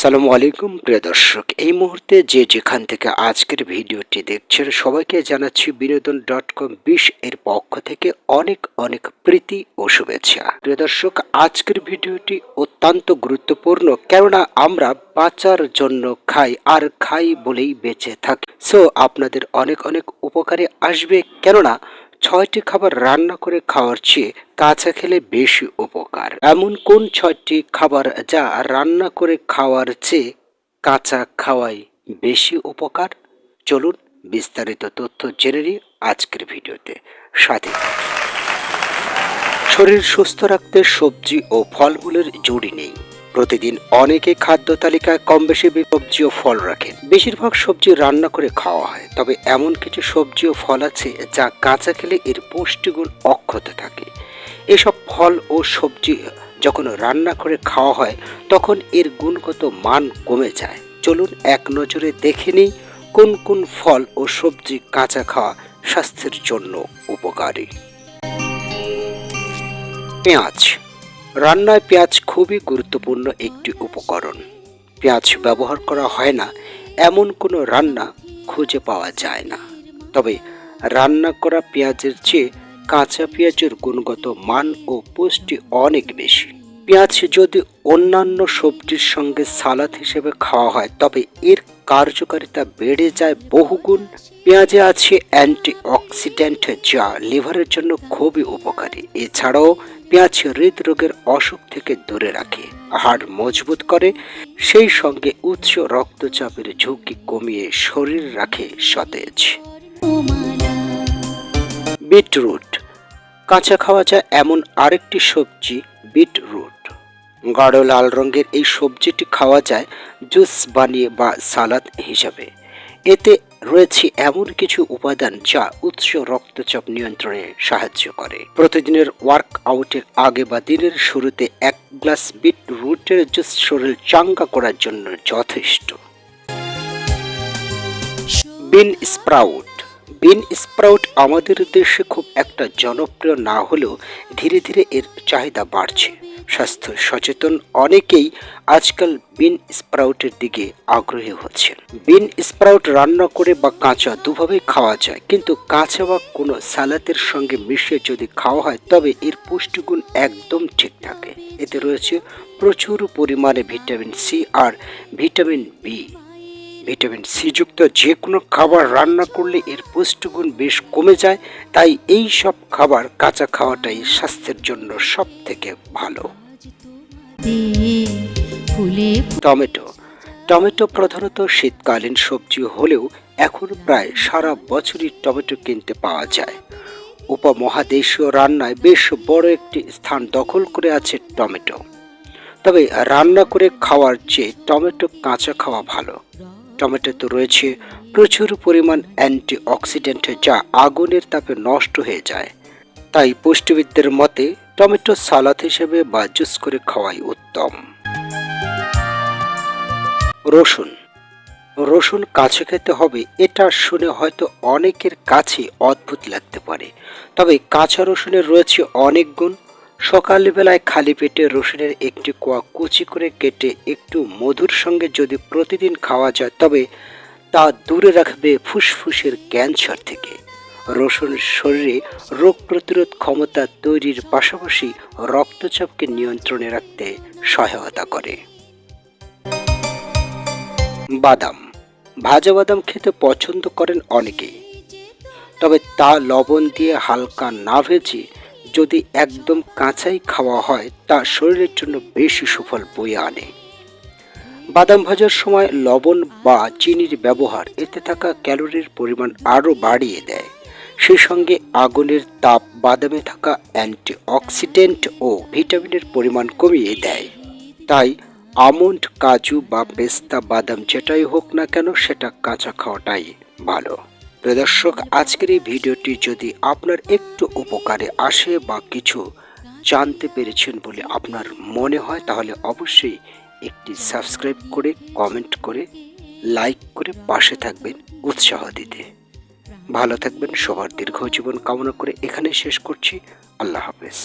আসসালামু আলাইকুম, প্রিয় দর্শক। এই মুহূর্তে যে যেখান থেকে আজকের ভিডিওটি দেখছেন, সবাইকে জানাচ্ছি বিনোদন ডট কম বিশ এর পক্ষ থেকে অনেক অনেক প্রীতি ও শুভেচ্ছা। প্রিয় দর্শক, আজকের ভিডিওটি অত্যন্ত গুরুত্বপূর্ণ, কেননা আমরা বাঁচার জন্য খাই আর খাই বলেই বেঁচে থাকি। সো আপনাদের অনেক অনেক উপকারে আসবে, কেননা ছয়টি খাবার রান্না করে খাওয়ার চেয়ে কাঁচা খেলে বেশি উপকার। এমন কোন ছয়টি খাবার যা রান্না করে খাওয়ার চেয়ে কাঁচা খাওয়াই বেশি উপকার? চলুন বিস্তারিত তথ্য জেনে নিই আজকের ভিডিওতে। সাথে শরীর সুস্থ রাখতে সবজি ও ফলমূলের জুড়ি নেই। প্রতিদিন অনেকে খাদ্য তালিকায় কম বেশি সবজি ও ফল রাখেন। বেশিরভাগ সবজি রান্না করে খাওয়া হয়, তবে এমন কিছু সবজি ও ফল আছে যা কাঁচা খেলে এর পুষ্টিগুণ অক্ষত থাকে। এসব ফল ও সবজি যখন রান্না করে খাওয়া হয়, তখন এর গুণগত মান কমে যায়। চলুন এক নজরে দেখে নিই কোন কোন ফল ও সবজি কাঁচা খাওয়া স্বাস্থ্যের জন্য উপকারী। পেঁয়াজ রান্নায় পেঁয়াজ খুবই গুরুত্বপূর্ণ একটি উপকরণ। পেঁয়াজ ব্যবহার করা হয় না, এমন কোনো রান্না খুঁজে পাওয়া যায় না। তবে রান্না করা পেঁয়াজের চেয়ে কাঁচা পেঁয়াজের গুণগত মান ও পুষ্টি অনেক বেশি। পেঁয়াজ যদি অন্যান্য সবজির সঙ্গে সালাদ হিসেবে খাওয়া হয়, তবে এর কার্যকারিতা বেড়ে যায় বহুগুণ। পেঁয়াজে আছে অ্যান্টি অক্সিডেন্ট যা লিভারের জন্য খুবই উপকারী। এছাড়াও পেঁয়াজ হৃদরোগের অসুখ থেকে দূরে রাখে। হাড় মজবুত করে, সেই সঙ্গে উচ্চ রক্তচাপের ঝুঁকি কমিয়ে শরীর রাখে সতেজ। বিটরুট। কাঁচা খাওয়া যায় এমন আরেকটি সবজি, বিটরুট। গাঢ় লাল রঙের এই সবজিটি খাওয়া যায় জুস বানিয়ে বা সালাদ হিসাবে। এতে রয়েছে এমন কিছু উপাদান যা উচ্চ রক্তচাপ নিয়ন্ত্রণে সাহায্য করে। প্রতিদিনের ওয়ার্ক আউটের আগে বা দিনের শুরুতে এক গ্লাস বিট রুটের জুস শরীর চাঙ্গা করার জন্য যথেষ্ট। বিন স্প্রাউট। বিন স্প্রাউট আমাদের দেশে খুব একটা জনপ্রিয় না হলেও ধীরে ধীরে এর চাহিদা বাড়ছে। স্বাস্থ্য সচেতন অনেকেই আজকাল বিন স্প্রাউটের দিকে আগ্রহী হচ্ছেন। বিন স্প্রাউট রান্না করে বা কাঁচা দুভাবেই খাওয়া যায়, কিন্তু কাঁচা বা কোনো সালাদের সঙ্গে মিশিয়ে যদি খাওয়া হয়, তবে এর পুষ্টিগুণ একদম ঠিক থাকে। এতে রয়েছে প্রচুর পরিমাণে ভিটামিন সি আর ভিটামিন বি। ভিটামিন সি যুক্ত যে কোনো খাবার রান্না করলে এর পুষ্টিগুণ বেশ কমে যায়, তাই এই সব খাবার কাঁচা খাওয়াটাই স্বাস্থ্যের জন্য সব থেকে ভালো। টমেটো। টমেটো প্রধানত শীতকালীন সবজি হলেও এখন প্রায় সারা বছরই টমেটো কিনতে পাওয়া যায়। উপমহাদেশীয় রান্নায় বেশ বড় একটি স্থান দখল করে আছে টমেটো। তবে রান্না করে খাওয়ার চেয়ে টমেটো কাঁচা খাওয়া ভালো। টমেটোতে রয়েছে প্রচুর পরিমাণ অ্যান্টি অক্সিডেন্ট যা আগুনের তাপে নষ্ট হয়ে যায়। তাই পুষ্টিবিদদের মতে টমেটো সালাদ হিসেবে বা জুস করে খাওয়াই উত্তম। রসুন। রসুন কাছে খেতে হবে, এটা শুনে হয়তো অনেকের কাছে অদ্ভুত লাগতে পারে। তবে কাঁচা রসুনের রয়েছে অনেক গুণ। সকালবেলায় খালি পেটে রসুনের একটি কোয়া কুচি করে কেটে একটু মধুর সঙ্গে যদি প্রতিদিন খাওয়া যায়, তবে তা দূরে রাখবে ফুসফুসের ক্যান্সার থেকে। রসুন শরীরে রোগ প্রতিরোধ ক্ষমতা তৈরির পাশাপাশি রক্তচাপকে নিয়ন্ত্রণে রাখতে সহায়তা করে। বাদাম। ভাজা বাদাম খেতে পছন্দ করেন অনেকেই। তবে তা লবণ দিয়ে হালকা না ভেজে যদি একদম কাঁচাই খাওয়া হয়, তা শরীরের জন্য বেশি সুফল বয়ে আনে। বাদাম ভাজার সময় লবণ বা চিনির ব্যবহার, এতে থাকা ক্যালোরির পরিমাণ আরও বাড়িয়ে দেয়। সেই সঙ্গে আগুনের তাপ বাদামে থাকা অ্যান্টি অক্সিডেন্ট ও ভিটামিনের পরিমাণ কমিয়ে দেয়। তাই আমন্ড, কাজু বা পেস্তা, বাদাম যেটাই হোক না কেন সেটা কাঁচা খাওয়াটাই ভালো। প্রিয় দর্শক, আজকের এই ভিডিওটি যদি আপনার একটু উপকারে আসে বা কিছু জানতে পেরেছেন বলে আপনার মনে হয়, তাহলে অবশ্যই একটি সাবস্ক্রাইব করে, কমেন্ট করে, লাইক করে পাশে থাকবেন উৎসাহ দিতে। ভালো থাকবেন সবার দীর্ঘ জীবন কামনা করে এখানে শেষ করছি। আল্লাহ হাফেজ।